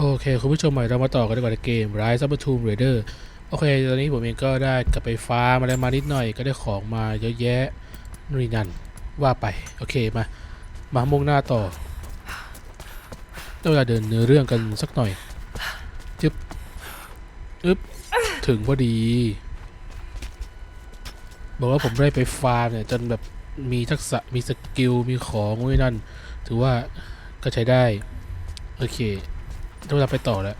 โอเค คุณผู้ชมใหม่เรามาต่อกันดีกว่าในเกม Rise of the Tomb Raider โอเค ตอนนี้ผมเองก็ได้กลับไปฟ้าร์มอะไรมานิดหน่อย ก็ได้ของมาเยอะแยะนู่นนี่นั่นว่าไป โอเค มา มามุ่งหน้าต่อได้เวลาเดินเนื้อเรื่องกันสักหน่อย จึ๊บอึ๊บ ถึงพอดี บอกว่าผมได้ไปฟาร์มเนี่ย จนแบบมีทักษะ มีสกิล มีของนู่นนั่น ถือว่าก็ใช้ได้ โอเค ต้องเราไปต่อแล้ว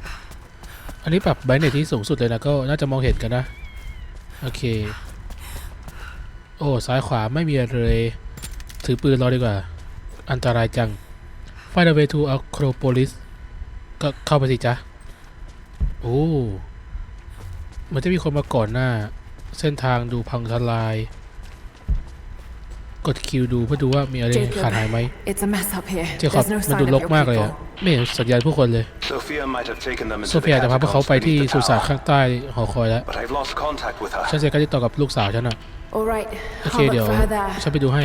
อันนี้ปรับไบเนตที่สูงสุดเลยนะก็น่าจะมองเห็นกันนะ โอเค โอ้ซ้ายขวาไม่มีอะไรเลย ถือปืนรอดีกว่า อันตรายจัง Find a way to Acropolis ก็เข้าไปสิจ๊ะ โอ้เหมันจะมีคนมาก่อนหน้า เส้นทางดูพังทลาย กดคิวดูเพื่อดูว่ามีอะไร Jacob ขาดหายไหม It's a mess up here. เจคอบ There's no มัน sign ดู of ร your กมากเลยอะ people. ไม่เห็นสัญญาณผู้คนเลย Sophia might have taken them into โซเฟีย the จะพาพวกเขา catacombs ไปที่ beneath สุ the สาน tower, ข้างใต้หอคอยแล้ว but I've lost contact with ฉัน her. เสียการติดต่อกับลูกสาวฉันอะ All right. โอเค I'll เดี๋ยว look for her there. ฉันไปดูให้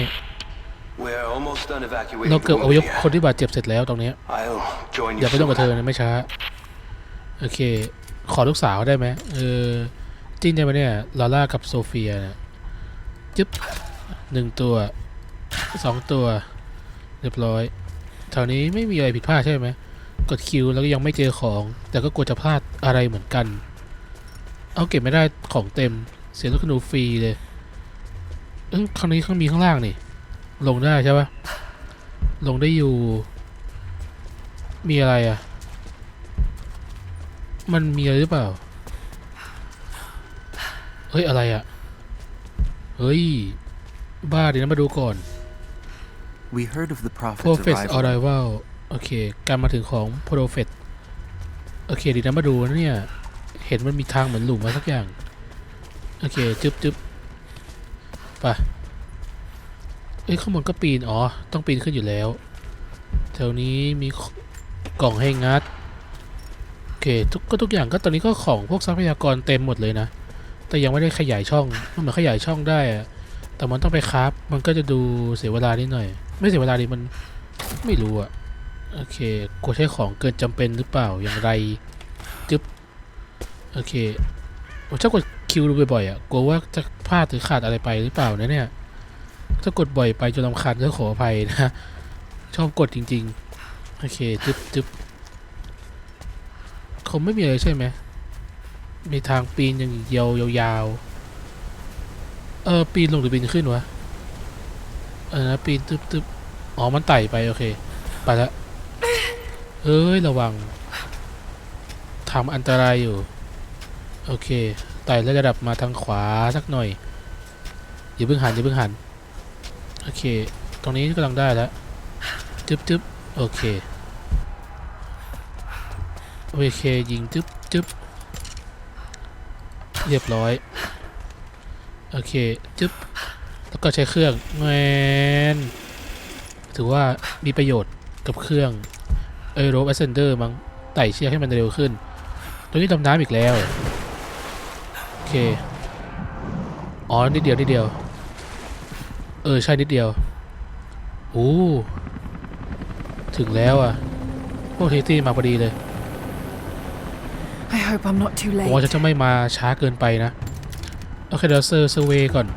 We're almost done เรา evacuating เกือบ the อพยพ Mumia. คนที่บาดเจ็บเสร็จแล้วตรงเนี้ย I'll join อย่า you ไปยุ่ง soon. กับเธอนะไม่ช้า โอเค ขอลูกสาวได้ไหมเออจิ้นได้ไหมเนี่ย ลาล่ากับโซเฟียเนี่ยจึ๊บ หนึ่งตัวสองตัว เรียบร้อยแถวนี้ไม่มีอะไรผิดพลาดใช่ไหมกดคิวแล้วก็ยังไม่เจอของ แต่ก็กลัวจะพลาดอะไรเหมือนกัน เอาเก็บไม่ได้ของเต็ม เสียลูกขนูฟรีเลยเอ้ยข้างนี้ข้างมีข้างล่างนี่ ลงได้ใช่ปะลงได้อยู่ มีอะไรอะ มันมีอะไรหรือเปล่า เฮ้ย อะไรอะ เฮ้ย บ้าเดี๋ยวนะมาดูก่อน We heard of the prophet's Prophet arrival. Arrival โอเค การมาถึงของ Prophet โอเคเดียวนะมาดูนะเนี่ย เห็นมันมีทางเหมือนหลุมอะไรสักอย่าง โอเค จึ๊บจึ๊บไปเอ้ยข้างบนก็ปีน อ๋อ ต้องปีนขึ้นอยู่แล้ว แถวนี้มีกล่องให้งัด โอเค ทุกก็ทุกอย่างก็ตอนนี้ก็ของพวกทรัพยากรเต็มหมดเลยนะ แต่ยังไม่ได้ขยายช่อง มันเหมือนขยายช่องได้อะ แต่มันต้องไปคราฟมันก็จะดูเสียเวลานิดหน่อย ไม่เสียเวลาดิมันไม่รู้อะโอเคกลัวใช้ของเกินจำเป็นหรือเปล่าอย่างไรจึ๊บโอเคผมชอบกดคิวดูบ่อยๆอะกลัวว่าจะพลาดหรือขาดอะไรไปหรือเปล่านะเนี่ยถ้ากดบ่อยไปจนรำคาญก็ขออภัยนะชอบกดจริง ๆ โอเคจึ๊บจึ๊บคงไม่มีอะไรใช่ไหมมีทางปีนอย่างเดียวยาวๆ เออ ปีนลงหรือปีนขึ้นวะ เออนะปีนตึ๊บตึ๊บอ๋อ มันไต่ไป โอเค ไปละ เอ้ย ระวังทำอันตรายอยู่ โอเค ไต่ระดับมาทางขวาสักหน่อย อย่าเพิ่งหันอย่าเพิ่งหัน โอเค ตรงนี้กำลังได้แล้วจึ๊บจึ๊บโอเค โอเค ยิงจึ๊บจึ๊บเรียบร้อย โอเคจึ๊บแล้วก็ใช้เครื่องแมนถือว่ามีประโยชน์กับเครื่องเอโร a อ c เซนเดอร์มั้งไต่เชือกให้มันเร็วขึ้น ตัวนี้ดำน้ำอีกแล้ว โอเค อ๋อ นิดเดียว นิดเดียว เออ ใช่ นิดเดียว โอ้ ถึงแล้วอะ พวกเทตี้มาพอดีเลย I hope I'm not too ผม late. ว่าจะจะไม่มาช้าเกินไปนะ โอเคเดี๋ยวเซอร์เซเวก่อน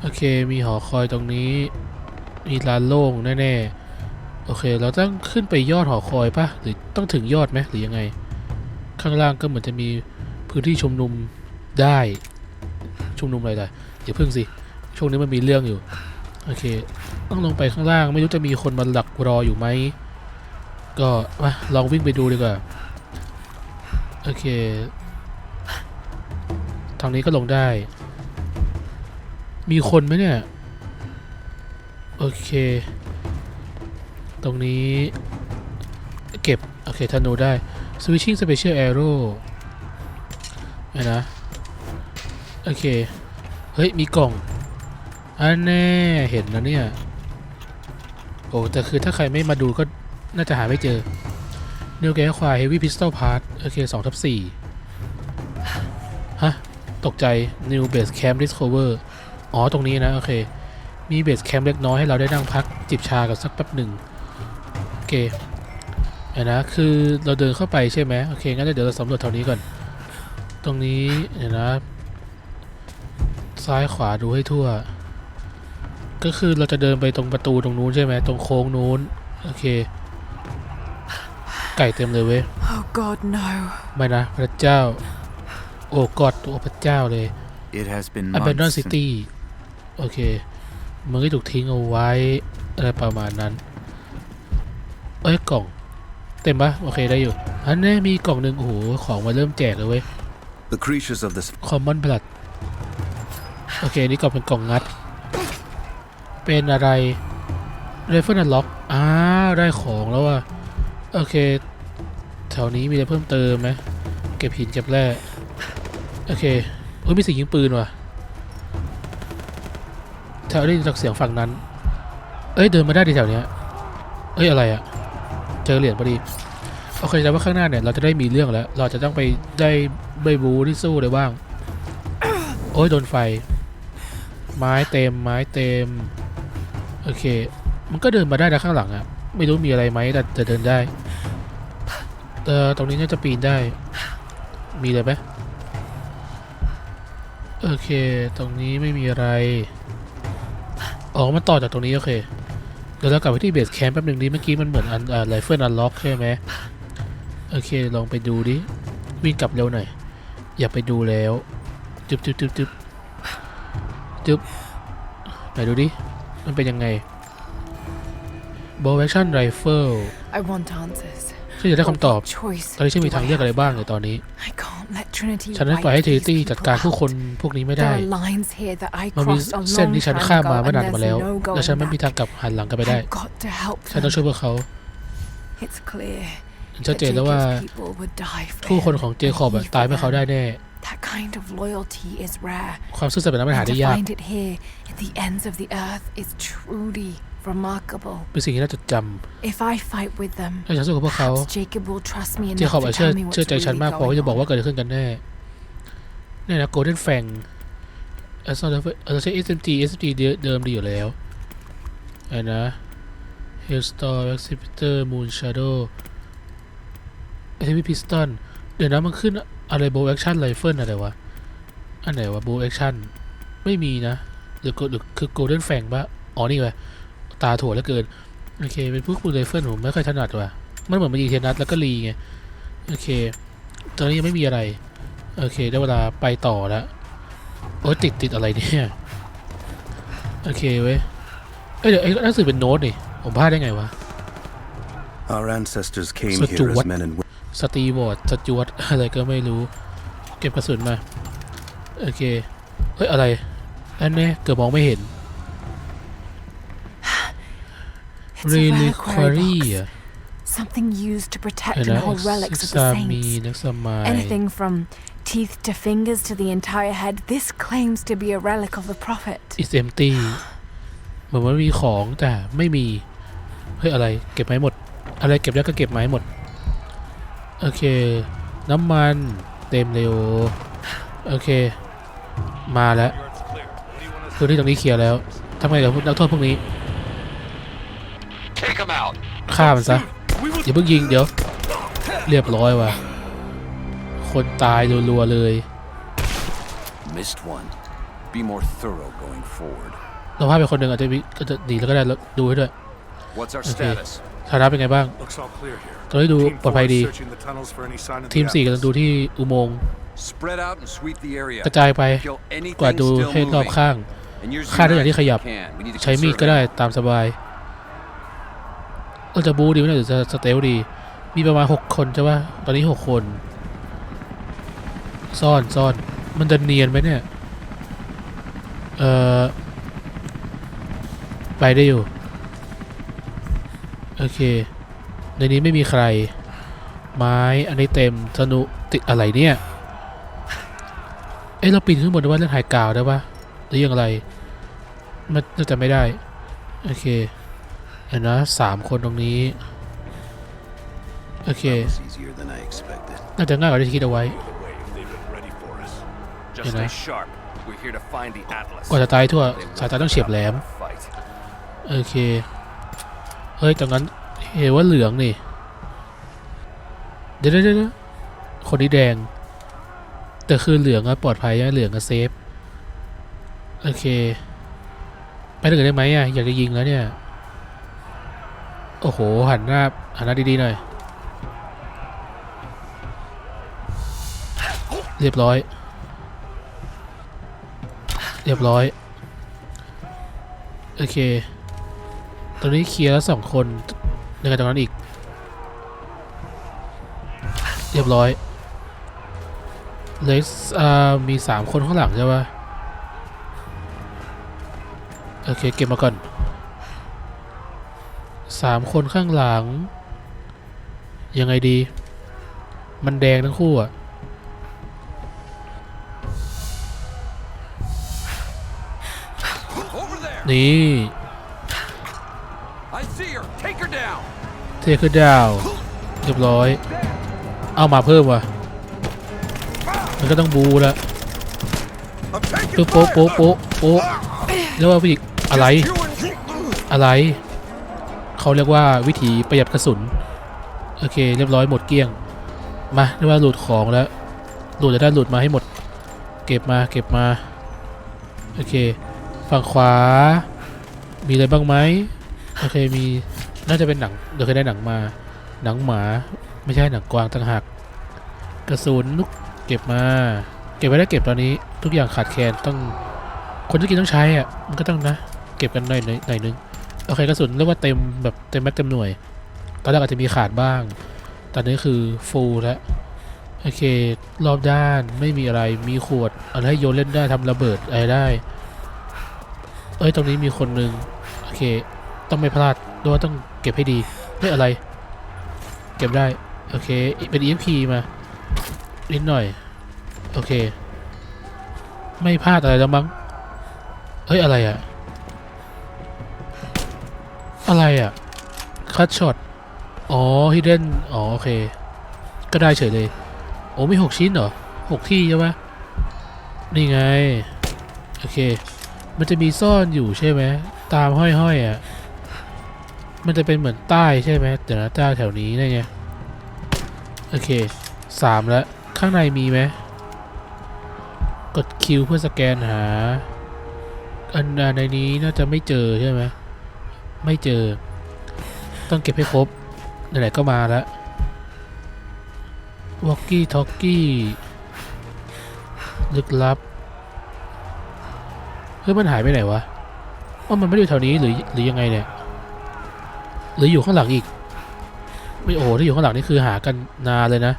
โอเคมีหอคอยตรงนี้ มีลานโล่งแน่ๆ โอเคเราต้องขึ้นไปยอดหอคอยปะหรือต้องถึงยอดไหมหรือยังไง ข้างล่างก็เหมือนจะมีพื้นที่ชุมนุมได้ชุมนุมอะไรได้อย่าเพิ่งสิ ช่วงนี้มันมีเรื่องอยู่ โอเค ต้องลงไปข้างล่างไม่รู้จะมีคนมาหลักรออยู่ไหม ก็มาลองวิ่งไปดูดีกว่า โอเค ทางนี้ก็ลงได้ มีคนไหมเนี่ย โอเค ตรงนี้ เก็บ โอเคธนูได้ switching special arrow ไม่นะ โอเค เฮ้ย มีกล่อง อันแน่เห็นนะเนี่ย โอ้แต่คือถ้าใครไม่มาดูก็น่าจะหาไม่เจอ New Game Acquire Heavy Pistol Part โอเค2ทับ4ฮะ ตกใจ New Base Camp Discover อ๋อตรงนี้นะ โอเค มีเบสแคมป์เล็กน้อยให้เราได้นั่งพักจิบชากันสักแป๊บหนึ่งโอเคเห็นนะคือเราเดินเข้าไปใช่ไหมโอเคงั้นเดี๋ยวเราสำรวจแถวนี้ก่อน ตรงนี้เห็นนะซ้ายขวาดูให้ทั่ว ก็คือเราจะเดินไปตรงประตูตรงนู้นใช่ไหมตรงโค้งนู้นโอเค ไก่เต็มเลยเว้ย Oh God, no. ไม่นะพระเจ้า โอ้กอดโอ้พระเจ้าเลย It has been Abandon months. since- City โอเค มันก็ถูกทิ้งเอาไว้อะไรประมาณนั้น เอ้ยกล่อง เต็มปะโอเคได้อยู่ อันนี้มีกล่องหนึ่งโอ้โหของมาเริ่มแจกเลยเว้ย The creatures of this คอมมอนบลัดโอเคนี่กล่องเป็นกล่องงัด เป็นอะไรเรเฟิลล็อกอ้าวได้ของแล้วว่ะโอเค แถวนี้มีอะไรเพิ่มเติมไหมเก็บหินเก็บแร่ โอเคเฮ้ยมีเสียงยิงปืนว่ะแถวได้ยินจากเสียงฝั่งนั้น เอ้ยเดินมาได้ดีแถวเนี้ย เอ้ยอะไรอะเจอเหรียญพอดีโอเคแต่ว่าข้างหน้าเนี่ยเราจะได้มีเรื่องแล้ว เราจะต้องไปได้ใบบูที่สู้เลยบ้าง โอ้ยโดนไฟ ไม้เต็มไม้เต็ม โอเค มันก็เดินมาได้นะข้างหลังอะไม่รู้มีอะไรไหมแต่แต่เดินได้เออตรงนี้น่าจะปีนได้ มีเลยไหมโอเค ตรงนี้ไม่มีอะไร อ๋อ มันต่อจากตรงนี้ โอเค เดี๋ยวเรากลับไปที่เบสแคมป์แป๊บหนึ่งดิเมื่อกี้มันเหมือนอันอ่าไรเฟิลอันล็อกใช่ไหมโอเค ลองไปดูดิ วิ่งกลับเร็วหน่อย อยากไปดูแล้วจึ๊บจึ๊บจึ๊บจึ๊บจึ๊บไหนดูดิ มันเป็นยังไง Bow Action Rifle I want answers. ฉันอยากได้คำตอบ What choice ตอนนี้ฉันมี do ทาง I เลือกอะไร have? บ้างในตอนนี้ I can't let Trinity ฉันไม่ปล่อยให้ wipe เท these ตี้จัดการผู้ people คนพวกนี้ไม่ได้ There are lines here that I มันมี crossed a เส้น long ที่ฉัน time ข้ามมา ago เมื่อ and นานมา there's แล้ว no และฉันไม่ going มีทาง back. กลับหันหลังกลับไปได้ I've got to help ฉันต้อง them. ช่วยพวกเขา It's clear ชัด that เจนแล้วว่า Jacob's people would die for ผู้คน him ของเจคอบ and อะ he ตายเมื่อ for เขาได้ them. แน่ That kind of loyalty is rare. ความซื่อสัตย์แบบนั้นมันหา And ได้ to ยาก find it here at the ends of the earth is truly remarkable. เป็นสิ่งที่น่าจดจ If I fight with them, ำถ้าฉันสู้กับพวกเขา perhaps Jacob will trust me เจ enough คอบ to อะเชื่อ tell me เชื่อ what's ใจฉัน really มากพอ going ที่จะบอกว่า on. เกิดอะไรขึ้นกันแน่เนี่ยนะ Golden Fang เออเราใช้ SMG SMG เดิมดีอยู่แล้วไอ้นะ Hailstorm Exhibitor Moon Shadow Heavy Piston เดี๋ยวนะมันขึ้นอะไร Bow Action Rifle อะไรวะ อันไหนวะ Bow Action ไม่มีนะหรือหรือคือ Golden Fang ปะอ๋อ นี่ไง ตาถั่วแล้วเกิน โอเค เป็นพวกบูไรเฟิลผมไม่ค่อยถนัดว่ะ มันเหมือนมันยิงเทนนัดแล้วก็รีไง โอเค ตอนนี้ยังไม่มีอะไร โอเค ได้เวลาไปต่อแล้ว โอ้ยติดติดอะไรเนี่ย โอเคเว้ย เอ้ยเดี๋ยวไอ้หนังสือเป็นโน้ตนี่ ผมพลาดได้ไงวะ Our ancestors came So here to as what? men and women. สตีวอร์ดสจวตอะไรก็ไม่รู้ เก็บกระสุนมา โอเค เฮ้ย อะไรอันนี้เกือบมองไม่เห็น It's a reliquary Reliquary box. อะ Something used to protect เห็น and นะ hold relics of ซา the มี saints. นักสมัย Anything from teeth to fingers to the entire head. This claims to be a relic of the prophet. is empty เหมือนว่ามีของแต่ไม่มี เฮ้ย อะไรเก็บไม้หมด อะไรเก็บได้ก็เก็บไม้หมด โอเค น้ำมันเต็มเร็วโอเค มาแล้วพื้นที่ตรงนี้เคลียร์แล้วทำไงกับพวกนักโทษพวกนี้ Take them out. ฆ่ามันซะอย่าเพิ่งยิงเดี๋ยว เรียบร้อยว่ะ คนตายรัวๆเลย Missed one. Be more thorough going forward. เราพลาดไปคนหนึ่งอาจจะมีอาจจะหนีแล้วก็ได้แล้วดูให้ด้วย What's our Okay. status? ฐานะเป็นไงบ้าง Looks all clear here. ตอนนี้ดู Team ปลอดภัย four ดี is searching the tunnels for any sign of ทีม the สี่กำลัง Atlas. ดูที่อุโมงค์ Spread out and sweep the area. กระจายไป Kill anything กว่าดดู still ให้รอบ moving. ข้าง And use ฆ่าได้ your อย่างที่ knife ขยับ if you can. We need to ใช้มีด conserve ก็ได้ it. ตามสบาย เราจะบูดีไหมเนี่ยหรือจะสเตลดี มีประมาณหกคนใช่ปะตอนนี้หกคน ซ่อนซ่อน มันจะเนียนไหมเนี่ย เอ่อไปได้อยู่ โอเค ในนี้ไม่มีใคร ไม้อันนี้เต็มธนุติดอะไรเนี่ย เอ้ยเราปีนขึ้นบนได้ว่าเล่นหายกาวได้ปะหรือยังไร มันน่าจะไม่ได้ โอเค เห็นนะสามคนตรงนี้ โอเค น่าจะง่ายกว่าที่คิดเอาไว้ Either way, they've been ready for us. Just You stay know. sharp. We're here to find the Atlas. กว่าจะตายทั่วสายตาต้องเฉียบแหลม โอเค เฮ้ยจากนั้นเห็นว่าเหลืองนี่ เดี๋ยวเดี๋ยวคนนี้แดง แต่คือเหลืองอะปลอดภัยอะเหลืองอะเซฟ โอเค ไปถึงได้ไหมอะอยากจะยิงแล้วเนี่ย โอ้โห หันหน้า หันหน้าดี ๆ หน่อย เรียบร้อย เรียบร้อย โอเค ตอนนี้เคลียร์แล้วสองคนในการตรงนั้นอีก เรียบร้อยเลยอ่ามีสามคนข้างหลังใช่ปะโอเค เก็บมาก่อน สามคนข้างหลัง ยังไงดี มันแดงทั้งคู่อะ Over there! นี่ I see her! Take her down! เทคือดาวเรียบร้อย เอามาเพิ่มว่ะ มันก็ต้องบูแล้ว I'm taking ปึ๊บโป๊ะโป๊ะโป๊ะโป๊ะเรียกว่าวิธีอะไร อะไร เขาเรียกว่าวิธีประหยัดกระสุน โอเค เรียบร้อยหมดเกลี้ยง มาเรียกว่าหลุดของแล้วหลุดจะได้หลุดมาให้หมด เก็บมาเก็บมา โอเค ฝั่งขวา มีอะไรบ้างไหมโอเคมีน่าจะเป็นหนังเดี๋ยวเคยได้หนังมา หนังหมาไม่ใช่หนังกวางต่างหากกระสุนลูกเก็บมา เก็บไว้ได้เก็บตอนนี้ ทุกอย่างขาดแคลนต้องคนที่กินต้องใช้อะมันก็ต้องนะ เก็บกันหน่อยหน่อยหน่อยนึง โอเคกระสุนเรียกว่าเต็มแบบเต็มแม็กเต็มหน่วย ตอนแรกอาจจะมีขาดบ้าง ตอนนี้คือฟูลแล้ว โอเค รอบด้านไม่มีอะไร มีขวดอะไรให้โยนเล่นได้ทำระเบิดอะไรได้ เอ้ย ตรงนี้มีคนหนึ่งโอเค ต้องไม่พลาดด้วยว่าต้องเก็บให้ดีเฮ้ยอะไร เก็บได้ โอเค เป็น EFP มานิดหน่อย โอเค ไม่พลาดอะไรแล้วมั้ง เฮ้ย อะไรอะ อะไรอะคัตช็อต อ๋อฮิดเด้นอ๋อ โอเค ก็ได้เฉยเลย โอ้มีหกชิ้นเหรอหกที่ใช่ไหมนี่ไง โอเค มันจะมีซ่อนอยู่ใช่ไหม ตามห้อยๆอะ มันจะเป็นเหมือนใต้ใช่ไหมเดี๋ยวนะใต้แถวนี้ได้ไง โอเคสามแล้ว ข้างในมีไหม กดคิวเพื่อสแกนหา อันในนี้น่าจะไม่เจอใช่ไหม ไม่เจอ ต้องเก็บให้ครบไหนๆก็มาแล้ววอกกี้ทอกกี้ลึกลับเฮ้ยมันหายไปไหนวะว่ามันไม่ได้อยู่แถวนี้หรือหรือยังไงเนี่ยหรืออยู่ข้างหลังอีก ไม่โอ้ถ้าอยู่ข้างหลังนี่คือหากันนานเลยนะ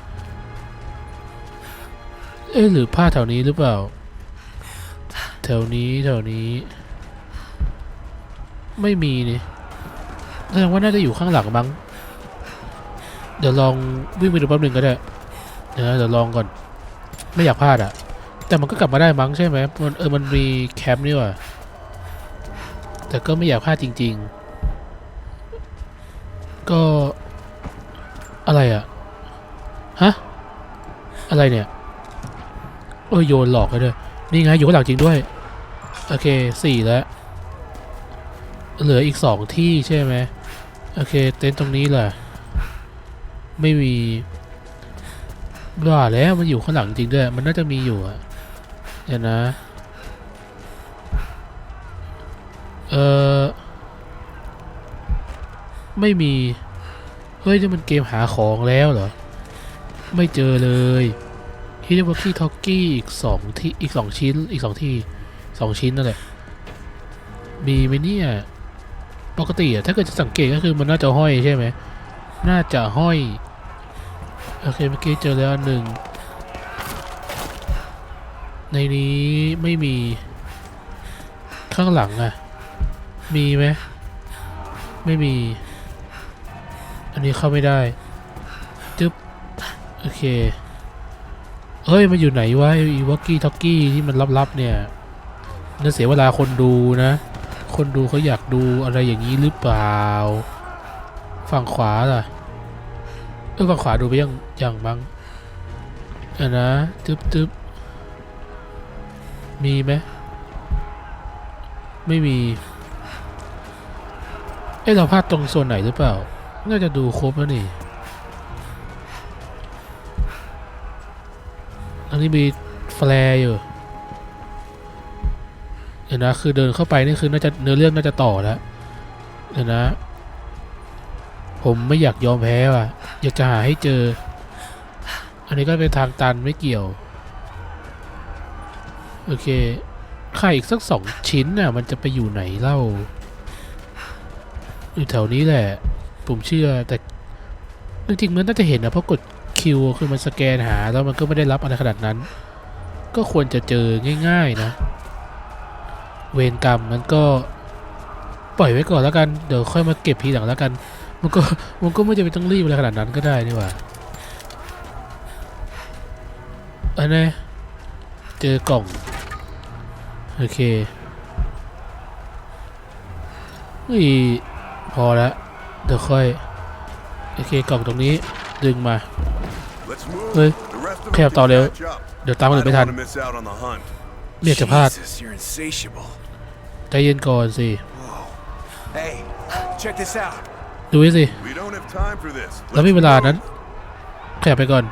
เอ๊หรือผ้าแถวนี้หรือเปล่า แถวนี้แถวนี้ ไม่มีนี่ แสดงว่าน่าจะอยู่ข้างหลังมั้ง เดี๋ยวลองวิ่งไปดูแป๊บหนึ่งก็ได้ เดี๋ยวเดี๋ยวลองก่อน ไม่อยากพลาดอะแต่มันก็กลับมาได้มั้งใช่ไหมมันเออ มันมีแคมป์นี่ว่ะ แต่ก็ไม่อยากพลาดจริง ๆ ก็อะไรอะฮะ อะไรเนี่ย เออโยนหลอกเลยด้วย นี่ไง อยู่ข้างหลังจริงด้วย โอเคสี่แล้ว เหลืออีกสองที่ใช่ไหม โอเค เต็นท์ตรงนี้แหละไม่มีว่าแล้วมันอยู่ข้างหลังจริงด้วย มันน่าจะมีอยู่อะเดี๋ยวนะ เออไม่มี เฮ้ยนี่มันเกมหาของแล้วเหรอ ไม่เจอเลยฮิเดวอกี้ทอกกี้อีกสองที่อีกสองชิ้นอีกสองที่สองชิ้นนั่นแหละ มีไหมเนี่ย ปกติอะถ้าเกิดจะสังเกตก็คือมันน่าจะห้อยใช่ไหมน่าจะห้อย โอเคเมื่อกี้เจอแล้วหนึ่ง ในนี้ไม่มี ข้างหลังอะมีไหมไม่มี อันนี้เข้าไม่ได้ จึ๊บ โอเคเฮ้ย มันอยู่ไหนวะอีวอกกี้ท็อกกี้ที่มันลับๆเนี่ยน่าเสียเวลาคนดูนะ คนดูเขาอยากดูอะไรอย่างนี้หรือเปล่า ฝั่งขวาล่ะเออฝั่งขวาดูไปยังยังบ้างอะนะตึ๊บตึ๊บมีไหมไม่มี เอ้เราพลาดตรงโซนไหนหรือเปล่า น่าจะดูครบแล้วนี่ อันนี้มีแฟลร์อยู่ ดี๋ยวนะคือเดินเข้าไปนี่คือน่าจะเนื้อเรื่องน่าจะต่อแล้วเดี๋ยวนะ ผมไม่อยากยอมแพ้ว่ะ อยากจะหาให้เจอ อันนี้ก็เป็นทางตันไม่เกี่ยว โอเคค่อีกสักสองชิ้นน่ะมันจะไปอยู่ไหนเล่า อยู่แถวนี้แหละ ผมเชื่อแต่จริงๆมันน่าจะเห็นนะเพราะกดคิวคือมันสแกนหาแล้วมันก็ไม่ได้รับอะไรขนาดนั้น ก็ควรจะเจอง่าย ๆ นะ เวรกรรมมันก็ปล่อยไว้ก่อนแล้วกันเดี๋ยวค่อยมาเก็บทีหลังแล้วกัน มันก็มันก็ไม่จำเป็นต้องรีบอะไรขนาดนั้นก็ได้นี่หว่าอันนี้เจอกล่อง โอเคนี่พอแล้วเดี๋ยวค่อย โอเคกล่องตรงนี้ดึงมา Let's move. Hey, the rest of ขยับ us ต่อ can เร็ว catch up. เดี๋ยวตามคน I อื่นไม่ don't ทัน want to miss out on the hunt. เรียกจะพลาด Jesus, you're insatiable. ใจเย็นก่อนสิ Hey, check this out. ดูสิ We don't have time for this. แล้วไม่มีเวลานั้นขยับไปก่อน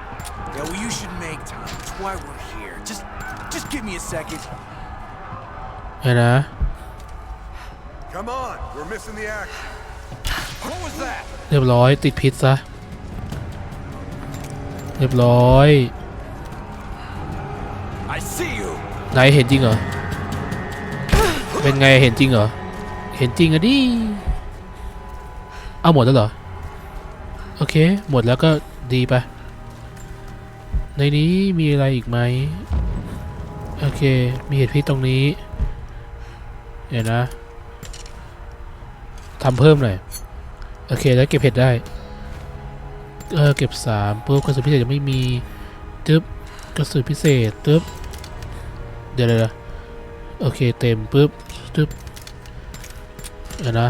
Yeah, well, you should make time. That's why we're here. Just, just give me a second. เห็นนะ Come on, we're missing the action. What was that? เรียบร้อยติดพิษซะ เรียบร้อย I see you. ไหนเห็นจริงเหรอ เป็นไงเห็นจริงเหรอ เห็นจริงอะดิ เอาหมดแล้วเหรอ โอเค หมดแล้วก็ดีไปในนี้มีอะไรอีกไหม โอเค มีเห็ดพิษตรงนี้ เดี๋ยวนะทำเพิ่มหน่อย โอเคแล้วเก็บเห็ดได้ เออเก็บสามปุ๊บกระสุนพิเศษยังไม่มีตึ๊บกระสุนพิเศษตึ๊บ เดี๋ยวเดี๋ยวเดี๋ยวโอเคเต็มปุ๊บตึ๊บเดี๋ยวนะ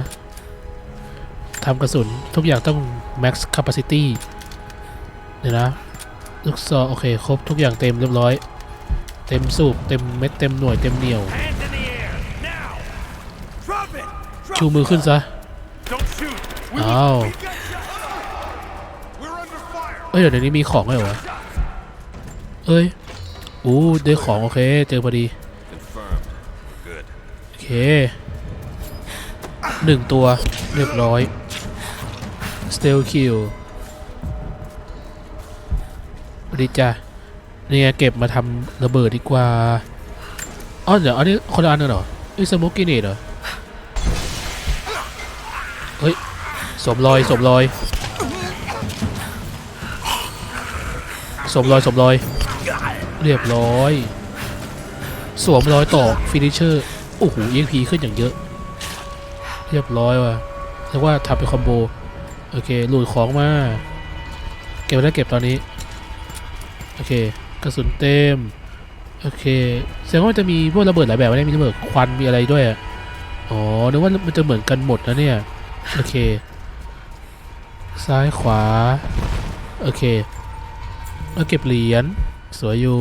ทำกระสุนทุกอย่างต้อง max capacity เดี๋ยวนะลูกซอโอเค ครบทุกอย่างเต็มเรียบร้อย เต็มสูบเต็มเม็ดเต็มหน่วยเต็มเหนียว ชูมือขึ้นซะอ้าวเอ้ยเดี๋ยวนี้มีของด้วยเหรวะเอ้ย อู้ได้ของโอเค เจอพอดี โอเคหนึ่งตัว เรียบร้อย Steel Kill สวัสดีจ้ะเนี่ยเก็บมาทำระเบิดดีกว่าอ๋อเดี๋ยวอันนี้คนละอันกันเหรอไอ้สโมกกินเนตเหรอ เฮ้ยสมรอยสมรอยสมรอยสมรอย เรียบร้อย สวมรอยต่อฟินิเชอร์โอ้โห EXP ขึ้นอย่างเยอะ เรียบร้อยว่ะเรียกว่าทำเป็นคอมโบ โอเคหลุดของมา เก็บได้เก็บตอนนี้ โอเค กระสุนเต็ม โอเคแสดงว่ามันจะมีพวกระเบิดหลายแบบไม่ได้มีระเบิดควันมีอะไรด้วยอะอ๋อนึกว่ามันจะเหมือนกันหมดนะเนี่ย โอเค ซ้ายขวา โอเคแล้วเก็บเหรียญ สวยอยู่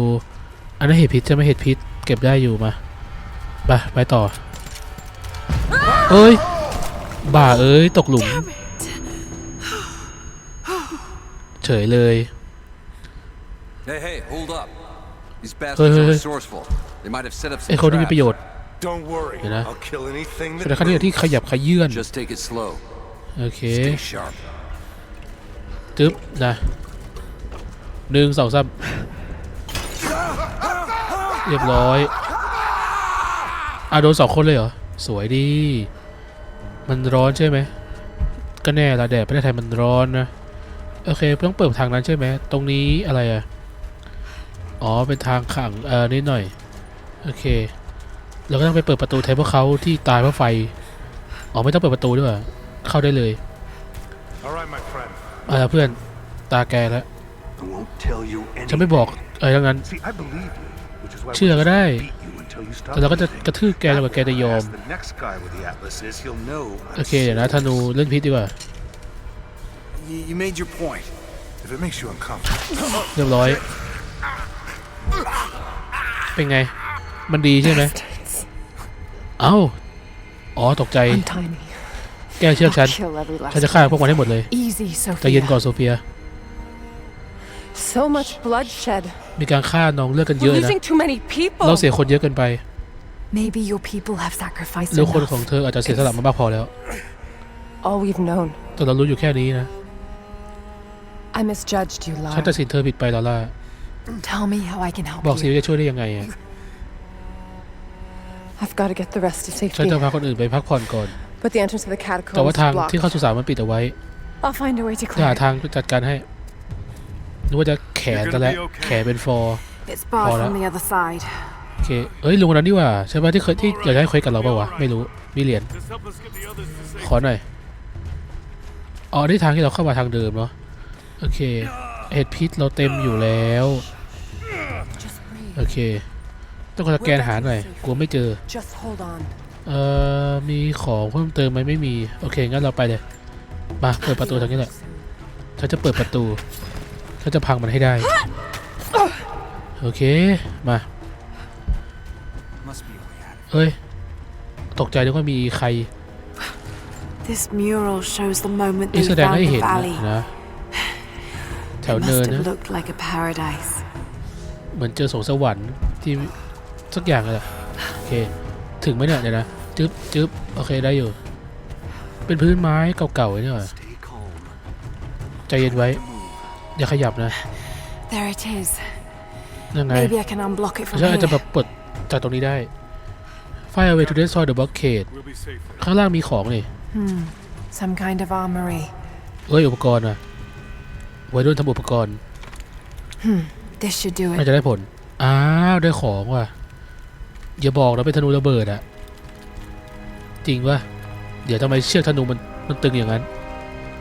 อันนั้นเห็ดพิษจะไม่เห็ดพิษ เก็บได้อยู่มาไปไปต่อ เอ้ย บ่าเอ้ย ตกหลุม เฉยเลย Hey, hey, hold up. These Hey, bastards hey, are hey. resourceful. They might have set up ไอ้ some คนที่มีประโย traps. ชน์ Don't worry. You know? I'll kill anything เป็น that ขั้นที่ขยับขยื่น Just take it slow. โอเค Stay sharp. จึ๊บนะหนึ่งสองสาม เรียบร้อยอะโดนสองคนเลยเหรอ สวยดี มันร้อนใช่ไหม ก็แน่ละแดดประเทศไทยมันร้อนนะ โอเคต้องเปิดทางนั้นใช่ไหม ตรงนี้อะไรอะ อ๋อ เป็นทางขังเออนิดหน่อย โอเค เราก็ต้องไปเปิดประตูแทนพวกเขาที่ตายเพราะไฟ อ๋อ ไม่ต้องเปิดประตูด้วยเหรอเข้าได้เลย All right, my friend. เอาละเพื่อน ตาแกแล้ว I won't tell you จะไม่บอกอะไรทั้งนั้น เชื่อก็ได้ beat you until you stop แต่เราก็จะ breathing. กระทืบแกจนกว่าแกจะยอม Ask the next guy where the atlas is, he'll know. โอเค เดี๋ยวนะธนูเล่นพิษดีกว่า You, you made your point. If it makes you uncomfortable. เรียบร้อย เป็นไง มันดีใช่ไหม เอ้า อ๋อ ตกใจ Untie me. แกเชือกฉัน I'll kill every last ฉันจะฆ่าพวกมันให้หมดเลย Easy, ใจเย็น Sophia. ก่อนโซเฟีย So much bloodshed. มีการฆ่าน้องเลือดกันเย We're อะนะ losing too many people. เราเสียคนเยอะเกินไป Maybe your people have sacrificed แล้วคน enough. ของเธออาจจะเสียสละมามากพอแล้ว All we've known. แต่เรารู้อยู่แค่นี้นะ I misjudged you, ฉัน Lara. ตัดสินเธอผิดไปลอล่า Tell me how I can help บอกสิ you. ว่าจะช่วยได้ยังไงอะ I've got to get the rest to ฉัน safety. จะพาคนอื่นไปพักผ่อนก่อน But the entrance to the แต่ว่า catacombs ทาง is blocked. ที่เข้าสุสานมันปิดเอาไว้ I'll find a way to จะ clear หา it. ทางจัดการให้ นึกว่าจะแขนแต่ละ You're gonna be okay. แขนเป็นฟอร์ It's barred Hold from up. the other side. โอเคเอ้ยลุงคนนั้นนี่หว่าใช่ป่ะที่เคยที่อยากจะให้คุยกับเราเปล่าวะไม่รู้มีเหรียญขอหน่อยอ๋อนี่ทางที่เราเข้ามาทางเดิมเนาะโอเคเห็ดพิษเราเต็มอยู่แล้ว Just breathe. โอเค ต้องขอสแกนหาหน่อยกลัวไม่เจอ Just hold on. เอ่อมีของเพิ่มเติมไหมไม่มี โอเคงั้นเราไปเลยมาเปิดประตูทางนี้แหละฉันจะเปิดประตู ฉันจะพังมันให้ได้ โอเค มา Must be a way out. เอ้ย ตกใจนึกว่ามีใคร This mural shows the moment นี่ they แสดง found ให้ the เห็น valley. นะแถ It วเนิน must นะ have looked like a paradise. เหมือนเจอสวงสวรรค์ที่สักอย่างเลยอะโอเค ถึงไหมเนี่ยเดี๋ยวนะจึ๊บจึ๊บโอเคได้อยู่ เป็นพื้นไม้เก่าๆเนี่ยเหรอ Stay calm. ใจเย็นไว้ อย่าขยับนะ There it is. ยังไง Maybe I can unblock it from ฉันอาจจะ here. แบบปลดจากตรงนี้ได้ Fire away to destroy the blockade We'll be safe. ข้างล่างมีของนี่ Hmm. Some kind of armory. เอ้ย อุปกรณ์อะวัยรุ่นทำอุปกรณ์ This should do น่า it. จะได้ผล อ้าว ได้ของว่ะ อย่าบอกนะเป็นธนูระเบิดอะจริงวะเดี๋ยวทำไมเชือกธนูมันมันตึงอย่างนั้น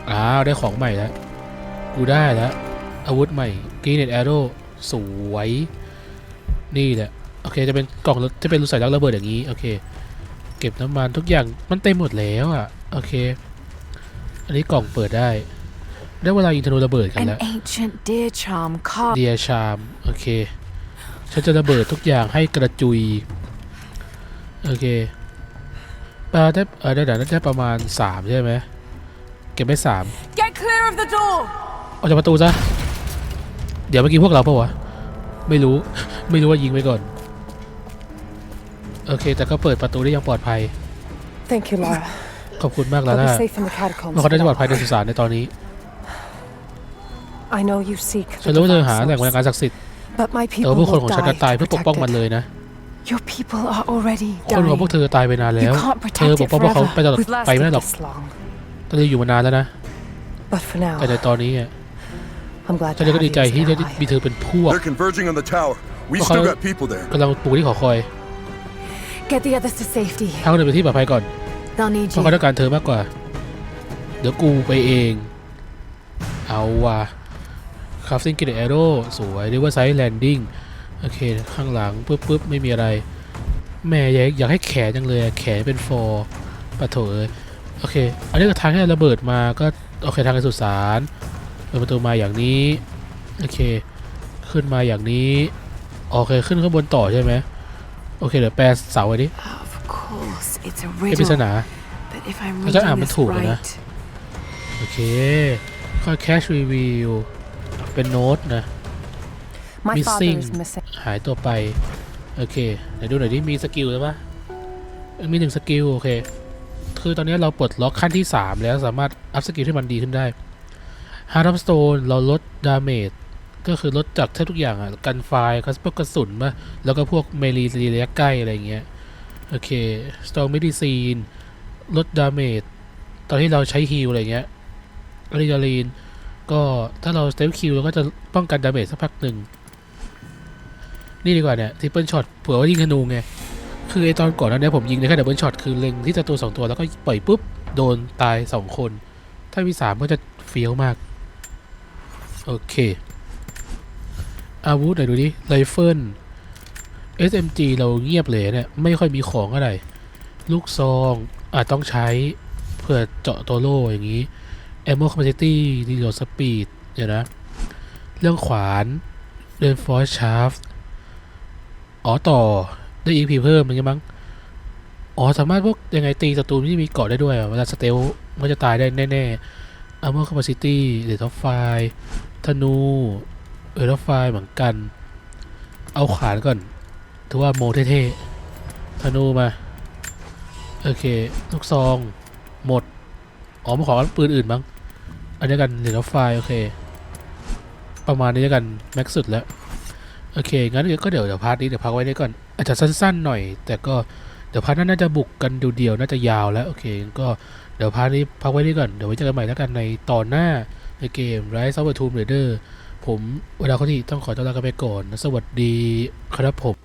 อ้าว ได้ของใหม่แล้ว กูได้แล้ว อาวุธใหม่กรีเนตแอโร่สวย นี่แหละ โอเค จะเป็นกล่องจะเป็นรูใส่ลักระเบิดอย่างนี้ โอเค เก็บน้ำมันทุกอย่างมันเต็มหมดแล้วอะโอเค อันนี้กล่องเปิดได้ ได้เวลายิงธนูระเบิดกัน An แล้ว ancient deer charm carved. เดียชามโอเค ฉันจะระเบิดทุกอย่างให้กระจุย โอเคปลาได้เออได้ได้ได้ประมาณ 3 ใช่ไหม เก็บไปสาม Get clear of the door! ออกจากประตูซะ เดี๋ยวเมื่อกี้พวกเราเปล่าวะ ไม่รู้ ไม่รู้ว่ายิงไปก่อน โอเค แต่ก็เปิดประตูได้อยังปลอดภัย Thank you, Lara. ขอบคุณมากลา I'll ล่า be safe in the catacombs. ว่าเขา for ได้จะปลอด now. ภัยในสุสานในตอนนี้ I know you seek ฉัน the รู้ว่าเธอ divine หาแหล่งพลัง source, งานศักดิ์สิทธิ์ but my แต่ people ว่าพวกคน will ของฉัน die ก็ตาย to เพื่อปกป้อง protect มัน it. เลยนะ Your people are already คนของพวก dying. เธอตายไปนานแล้ว You can't เธอ protect ป it กป้องพวกเขา forever. ไปตลอด We've ไปไม่ได้ lasted หรอก this long, ตอนนี้อยู่มานานแล้วนะ but for now, แต่ในตอนนี้อะ I'm glad ฉัน to ก็ have ดี you ใจ as ที่ an ได้ ally. มีเธอเป็นพวก They're converging on the tower. We Okay. still got people there. กำลังปูที่ขอคอย Get the others to safety. พาคนอื่นไปที่ปลอดภัยก่อน They'll need เพราะเขา you. ต้องการเธอมากกว่า เดี๋ยวกูไปเอง เอาว่ะคราฟซิ่งกินแอโร่สวยเรียกว่าไซส์แลนดิ้งโอเค ข้างหลังปุ๊บปุ๊บไม่มีอะไร แม่อยากอยากให้แขนจังเลยอะแขนเป็นฟอร์ปะโถเอ้ยโอเค อันนี้ก็ทางที่ระเบิดมาก็ โอเคทางไปสุสานเปิดประตูมาอย่างนี้ โอเค ขึ้นมาอย่างนี้ โอเค ขึ้นข้างบนต่อใช่ไหมโอเคเดี๋ยวแปลเสาไว้ดิ Of course, it's a เป็นปริศ riddle. นา But if I'm Thật ra reading ảm มัน this ถูกเลยนะ right, โอเคค่อยแคชรีวิวเป็นโน้ตนะ My father Missing. is missing. หายตัวไป โอเคไหนดูหน่อยดิมีสกิลหรือปะเอ้ยมีหนึ่งสกิล โอเค คือตอนนี้เราปลดล็อกขั้นที่ 3 แล้วสามารถอัพสกิลที่มันดีขึ้นได้ Heart of Stone เราลดดาเมจก็คือลดจากแทบทุกอย่างอะ กันไฟคัสพวกกระสุนมาแล้วก็พวกเมลีระยะใกล้ อะไรเงี้ย โอเค Strong Medicine ลดดาเมจตอนที่เราใช้ฮิลอะไรเงี้ยอะดรีนาลีนก็ถ้าเราสเตลคิวเราก็จะป้องกันดาเมจสักพักหนึ่ง นี่ดีกว่าเนี่ยทิปเปิลช็อตเผื่อว่ายิงธนูไง คือไอตอนก่อนนั้นเนี่ยผมยิงได้แค่ดับเบิลช็อตคือเล็งที่ศัตรูสองตัวแล้วก็ปล่อยปุ๊บ โดนตายสองคน ถ้ามีสามก็จะเฟี้ยวมาก โอเค อาวุธไหนดูดิไรเฟิล SMG เราเงียบเลยเนี่ย ไม่ค่อยมีของอะไร ลูกซองอาจต้องใช้เพื่อเจาะตัวโล่อย่างนี้ ammo capacity reload speed เดี๋ยวนะ เรื่องขวาน reinforce shaft อ๋อต่อได้ EP เพิ่มมันยังมั้งอ๋อ สามารถพวกยังไงตีศัตรูที่มีเกาะได้ด้วย เวลาสเตลมันจะตายได้แน่ๆ armor capacity rate of fire ธนูเออร์ไฟเหมือนกัน เอาขานก่อน ถือว่าโมเท่ๆธนูมา โอเค ลูกซอง หมด อ๋อมาขอปืนอื่นบ้าง อันนี้กันเดี๋ยวไฟโอเค ประมาณนี้กัน แม็กสุดแล้วโอเค งั้นก็เดี๋ยวเดี๋ยวพาร์ทนี้เดี๋ยวพักไว้ได้ก่อน อาจจะสั้นๆหน่อย แต่ก็เดี๋ยวพาร์ทนั้นน่าจะบุกกันเดียวๆน่าจะยาวแล้ว โอเค ก็ เดี๋ยวพาร์ทนี้พักไว้ได้ก่อน เดี๋ยวไว้เจอกันใหม่แล้วกันในตอนหน้าในเกม Rise of the Tomb Raider ผมเวลาเขาที่ต้องขอตัวลากันไปก่อน สวัสดีครับผม